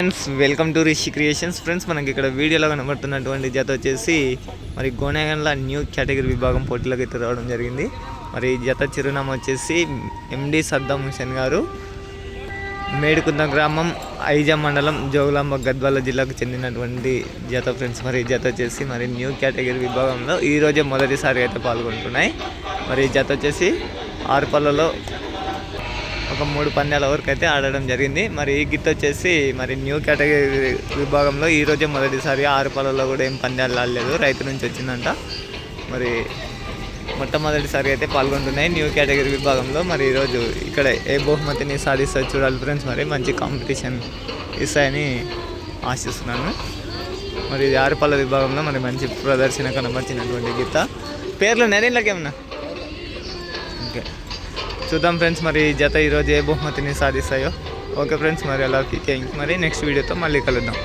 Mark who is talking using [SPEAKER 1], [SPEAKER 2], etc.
[SPEAKER 1] Friends welcome to Rishi creations friends మనకి ఇక్కడ వీడియోలో కనబడుతున్నటువంటి జత వచ్చేసి మరి గోనెగన్ల న్యూ కేటగిరీ విభాగం పోటీలోకి అయితే రావడం జరిగింది. మరి ఈ జత చిరునామా వచ్చేసి ఎండి సద్దాం హుసేన్ గారు. మేడుకుంద గ్రామం ఐజా మండలం జోగులాంబ గద్వాల జిల్లాకు చెందినటువంటి జత ఫ్రెండ్స్ మరి జత వచ్చేసి మరి న్యూ కేటగిరీ విభాగంలో ఈ రోజే మొదటిసారి అయితే పాల్గొంటున్నాయి. మరి ఈ జత వచ్చేసి ఆరుపల్లలో ఒక మూడు పందాల వరకు అయితే ఆడడం జరిగింది. మరి ఈ గిట్ వచ్చేసి మరి న్యూ కేటగిరీ విభాగంలో ఈరోజే మొదటిసారి ఆరు పళ్ళలో కూడా ఏం పందాలు ఆడలేదు. రైతు నుంచి వచ్చిందంట. మరి మొట్టమొదటిసారి అయితే పాల్గొంటున్నాయి న్యూ కేటగిరీ విభాగంలో. మరి ఈరోజు ఇక్కడ ఏ బహుమతిని సాధిస్తా చూడాలి ఫ్రెండ్స్ మరి మంచి కాంపిటీషన్ ఇస్తాయని ఆశిస్తున్నాను. మరి ఇది ఆరుపల్ల విభాగంలో మరి మంచి ప్రదర్శన కనబరిచినటువంటి గీత పేర్లు నేనేళ్ళకి ఓకే. చూద్దాం ఫ్రెండ్స్ మరి ఈ జత ఈరోజు ఏ బహుమతిని సాధిస్తాయో. ఓకే ఫ్రెండ్స్ మరి అలా మరి నెక్స్ట్ వీడియోతో మళ్ళీ కలుద్దాం.